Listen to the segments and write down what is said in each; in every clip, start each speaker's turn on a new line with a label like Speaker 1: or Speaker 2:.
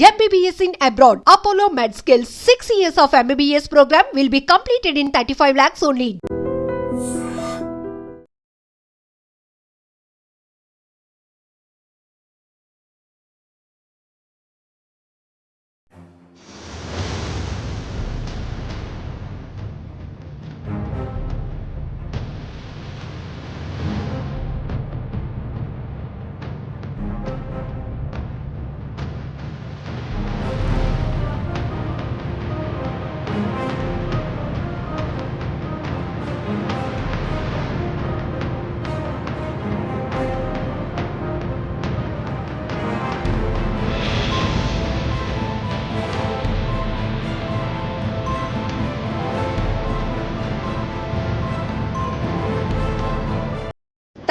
Speaker 1: MBBS in abroad. Apollo MedSkill 6 years of MBBS program will be completed in 35 lakhs only.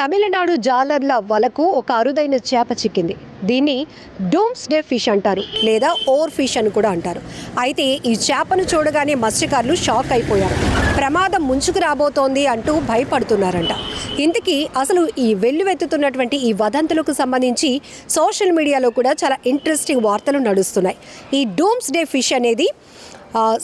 Speaker 2: Tamil Nadu జాలర్ల వలకు ఒక అరుదైన చేప చిక్కింది. దీన్ని డూమ్స్ డే ఫిష్ అంటారు లేదా ఓర్ ఫిష్ అని కూడా అంటారు. అయితే ఈ చేపను చూడగానే మత్స్యకారులు షాక్ అయిపోయారు. ప్రమాదం ముంచుకు రాబోతోంది అంటూ భయపడుతున్నారంట. ఇంతకీ అసలు ఈ వెల్లువెత్తుతున్నటువంటి ఈ వదంతులకు సంబంధించి సోషల్ మీడియాలో కూడా చాలా ఇంట్రెస్టింగ్ వార్తలు నడుస్తున్నాయి. ఈ డూమ్స్ డే ఫిష్ అనేది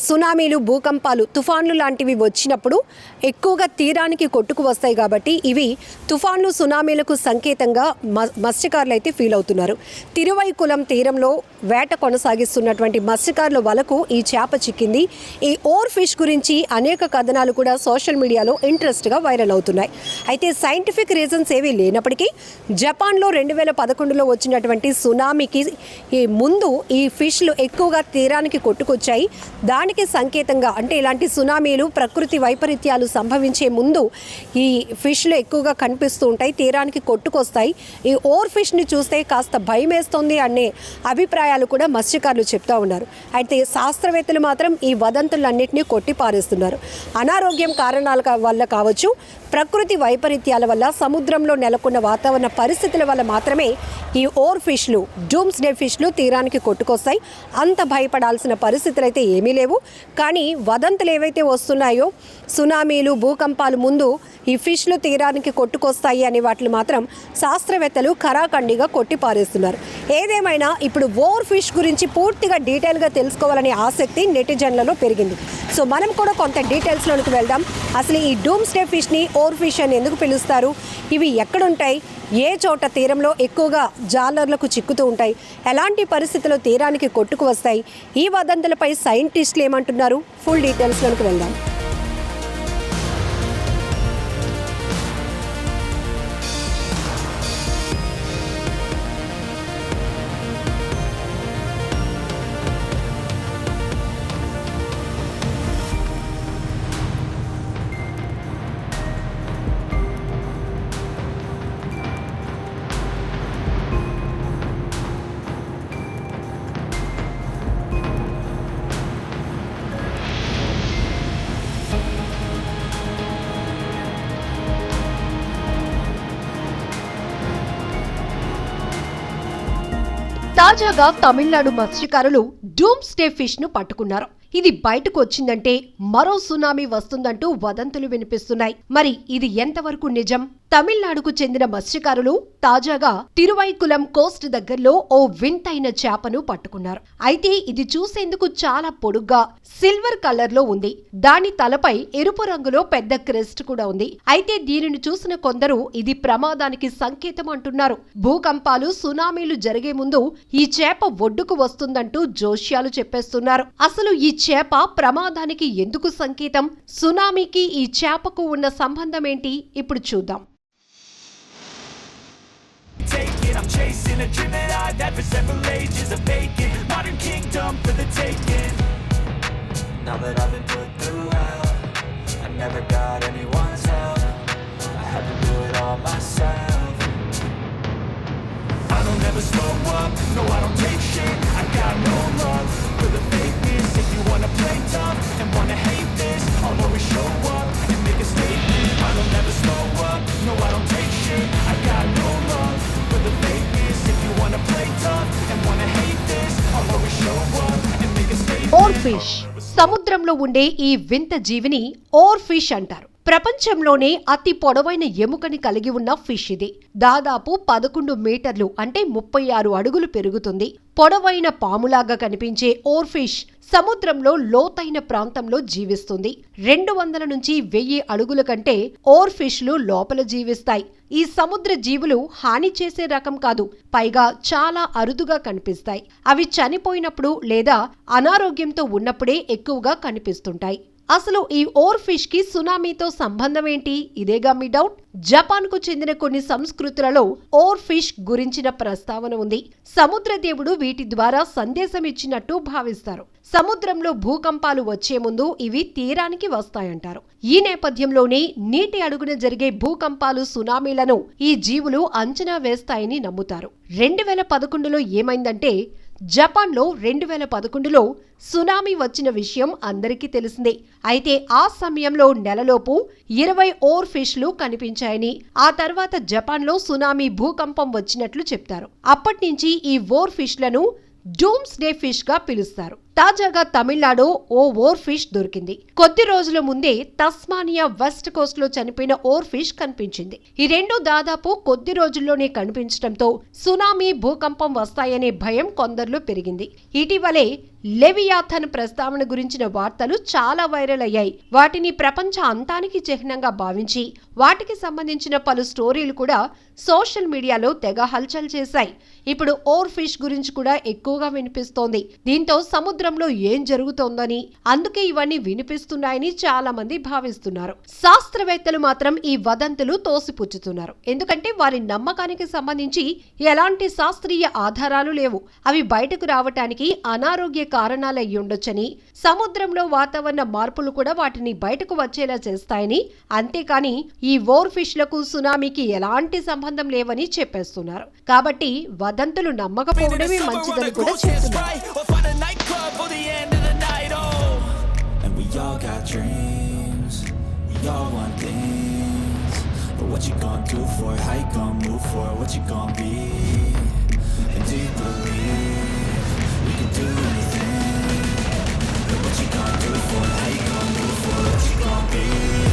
Speaker 2: సునామీలు భూకంపాలు తుఫాన్లు లాంటివి వచ్చినప్పుడు ఎక్కువగా తీరానికి కొట్టుకు వస్తాయి కాబట్టి ఇవి తుఫాన్లు సునామీలకు సంకేతంగా మ మత్స్యకారులు అయితే ఫీల్ అవుతున్నారు. తిరువైకులం తీరంలో వేట కొనసాగిస్తున్నటువంటి మత్స్యకారుల వలకు ఈ చేప చిక్కింది. ఈ ఓర్ ఫిష్ గురించి అనేక కథనాలు కూడా సోషల్ మీడియాలో ఇంట్రెస్ట్గా వైరల్ అవుతున్నాయి. అయితే సైంటిఫిక్ రీజన్స్ ఏవి లేనప్పటికీ జపాన్లో రెండు వేల పదకొండులో వచ్చినటువంటి సునామీకి ఈ ముందు ఈ ఫిష్లు ఎక్కువగా తీరానికి కొట్టుకొచ్చాయి. దానికి సంకేతంగా అంటే ఇలాంటి సునామీలు ప్రకృతి వైపరీత్యాలు సంభవించే ముందు ఈ ఫిష్లు ఎక్కువగా కనిపిస్తూ ఉంటాయి తీరానికి కొట్టుకొస్తాయి. ఈ ఓర్ ఫిష్ని చూస్తే కాస్త భయం వేస్తుంది అనే అభిప్రాయాలు కూడా మత్స్యకారులు చెప్తూ ఉన్నారు. అయితే శాస్త్రవేత్తలు మాత్రం ఈ వదంతులన్నింటినీ కొట్టిపారేస్తున్నారు. అనారోగ్యం కారణాల వల్ల కావచ్చు ప్రకృతి వైపరీత్యాల వల్ల సముద్రంలో నెలకొన్న వాతావరణ పరిస్థితుల వల్ల మాత్రమే ఈ ఓర్ ఫిష్లు డూమ్స్ డే ఫిష్లు తీరానికి కొట్టుకొస్తాయి. అంత భయపడాల్సిన పరిస్థితులు అయితే ఏమీ లేవు. కానీ వదంతులు ఏవైతే వస్తున్నాయో సునామీలు భూకంపాలు ముందు ఈ ఫిష్లు తీరానికి కొట్టుకొస్తాయి అనే వాటిని మాత్రం శాస్త్రవేత్తలు ఖరాఖండిగా కొట్టిపారేస్తున్నారు. ఏదేమైనా ఇప్పుడు ఓర్ ఫిష్ గురించి పూర్తిగా డీటెయిల్గా తెలుసుకోవాలనే ఆసక్తి నెటిజన్లలో పెరిగింది. సో మనం కూడా కొంత డీటెయిల్స్లోనికి వెళ్దాం. అసలు ఈ డూమ్ స్టే ఫిష్ని ఓర్ ఫిష్ అని ఎందుకు పిలుస్తారు? ఇవి ఎక్కడుంటాయి? ఏ చోట తీరంలో ఎక్కువగా జాలర్లకు చిక్కుతూ ఉంటాయి? ఎలాంటి పరిస్థితుల్లో తీరానికి కొట్టుకు వస్తాయి? ఈ వదంతులపై సైంటిస్టులు ఏమంటున్నారు? ఫుల్ డీటెయిల్స్లోకి వెళ్దాం.
Speaker 1: తాజాగా తమిళనాడు మత్స్యకారులు డూమ్ స్టే ఫిష్ను పట్టుకున్నారు. ఇది బయటకు వచ్చిందంటే మరో సునామీ వస్తుందంటూ వదంతులు వినిపిస్తున్నాయి. మరి ఇది ఎంతవరకు నిజం? తమిళనాడుకు చెందిన మత్స్యకారులు తాజాగా తిరువైకులం కోస్ట్ దగ్గరలో ఓ వింతైన చేపను పట్టుకున్నారు. అయితే ఇది చూసేందుకు చాలా పొడుగ్గా సిల్వర్ కలర్లో ఉంది. దాని తలపై ఎరుపు రంగులో పెద్ద క్రెస్ట్ కూడా ఉంది. అయితే దీనిని చూసిన కొందరు ఇది ప్రమాదానికి సంకేతం అంటున్నారు. భూకంపాలు సునామీలు జరిగే ముందు ఈ చేప ఒడ్డుకు వస్తుందంటూ జోష్యాలు చెప్పేస్తున్నారు. అసలు ఈ చేప ప్రమాదానికి ఎందుకు సంకేతం? సునామీకి ఈ చేపకు ఉన్న సంబంధం ఏంటి? ఇప్పుడు చూద్దాం.
Speaker 3: Take it. I'm chasing a dream that I've had for several ages. A vacant modern kingdom for the taking. Now that I've been put through hell, I never got anyone's help. I had to do it all myself. I don't ever slow up, no I don't take shit. I got no love for the fakeness. If you wanna play tough
Speaker 1: fish. సముద్రంలో ఉండే ఈ వింత జీవిని or fish అంటారు.
Speaker 2: ప్రపంచంలోనే అతి పొడవైన ఎముకని కలిగి ఉన్న ఫిష్ ఇది. దాదాపు పదకొండు మీటర్లు అంటే ముప్పై ఆరు అడుగులు పెరుగుతుంది. పొడవైన పాములాగా కనిపించే ఓర్ ఫిష్ సముద్రంలో లోతైన ప్రాంతంలో జీవిస్తుంది. రెండు వందల నుంచి వెయ్యి అడుగుల కంటే ఓర్ ఫిష్లు లోపల జీవిస్తాయి. ఈ సముద్ర జీవులు హాని చేసే రకం కాదు పైగా చాలా అరుదుగా కనిపిస్తాయి. అవి చనిపోయినప్పుడు లేదా అనారోగ్యంతో ఉన్నప్పుడే ఎక్కువగా కనిపిస్తుంటాయి. అసలు ఈ ఓర్ ఫిష్కి సునామీతో సంబంధం ఏంటి? ఇదేగా మీ డౌట్? జపాన్కు చెందిన కొన్ని సంస్కృతులలో ఓర్ ఫిష్ గురించిన ప్రస్తావన ఉంది. సముద్ర దేవుడు వీటి ద్వారా సందేశం ఇచ్చినట్టు భావిస్తారు. సముద్రంలో భూకంపాలు వచ్చే ముందు ఇవి తీరానికి వస్తాయంటారు. ఈ నేపథ్యంలోనే నీటి అడుగున జరిగే భూకంపాలు సునామీలను ఈ జీవులు అంచనా వేస్తాయని నమ్ముతారు. రెండు వేల పదకొండులో ఏమైందంటే జపాన్లో రెండు వేల పదకొండులో సునామీ వచ్చిన విషయం అందరికీ తెలిసిందే. అయితే ఆ సమయంలో నెలలోపు ఇరవై ఓర్ ఫిష్లు కనిపించాయని ఆ తర్వాత జపాన్లో సునామీ భూకంపం వచ్చినట్లు చెప్తారు. అప్పటి నుంచి ఈ ఓర్ ఫిష్లను డూమ్స్ డే ఫిష్గా పిలుస్తారు. తాజాగా తమిళనాడు ఓ ఓర్ ఫిష్ దొరికింది. కొద్ది రోజుల ముందే తస్మానియా వెస్ట్ కోస్ట్లో చనిపోయిన ఓర్ ఫిష్ కనిపించింది. ఈ రెండు దాదాపు కొద్ది రోజుల్లోనే కనిపించడంతో సునామీ భూకంపం వస్తాయనే భయం కొందరిలో పెరిగింది. ఇటీవలే లెవియాథన్ ప్రస్తావన గురించిన వార్తలు చాలా వైరల్ అయ్యాయి. వాటిని ప్రపంచ అంతానికి చిహ్నంగా భావించి వాటికి సంబంధించిన పలు స్టోరీలు కూడా సోషల్ మీడియాలో తెగ హల్చల్ చేశాయి. ఇప్పుడు ఓర్ ఫిష్ గురించి కూడా ఎక్కువగా వినిపిస్తోంది. దీంతో సముద్ర సముద్రంలో ఏం జరుగుతోందని అందుకే ఇవన్నీ వినిపిస్తున్నాయని చాలా మంది భావిస్తున్నారు. శాస్త్రవేత్తలు మాత్రం ఈ వదంతులు తోసిపుచ్చుతున్నారు. ఎందుకంటే వారి నమ్మకానికి సంబంధించి ఎలాంటి శాస్త్రీయ ఆధారాలు లేవు. అవి బయటకు రావటానికి అనారోగ్య కారణాలు ఉండొచ్చని సముద్రంలో వాతావరణ మార్పులు కూడా వాటిని బయటకు వచ్చేలా చేస్తాయని అంతేకాని ఈ ఓర్ ఫిష్లకు సునామీకి ఎలాంటి సంబంధం లేవని చెప్పేస్తున్నారు. కాబట్టి వదంతులు నమ్మకపోవడమే మంచిదని కూడా చెప్తున్నారు.
Speaker 3: And we all got dreams. y'all want things. But what you gonna do for it? How you gonna move for it? What you gonna be? And do you believe we can do anything? But what you gonna do for it? How you gonna move for it? What you gonna be?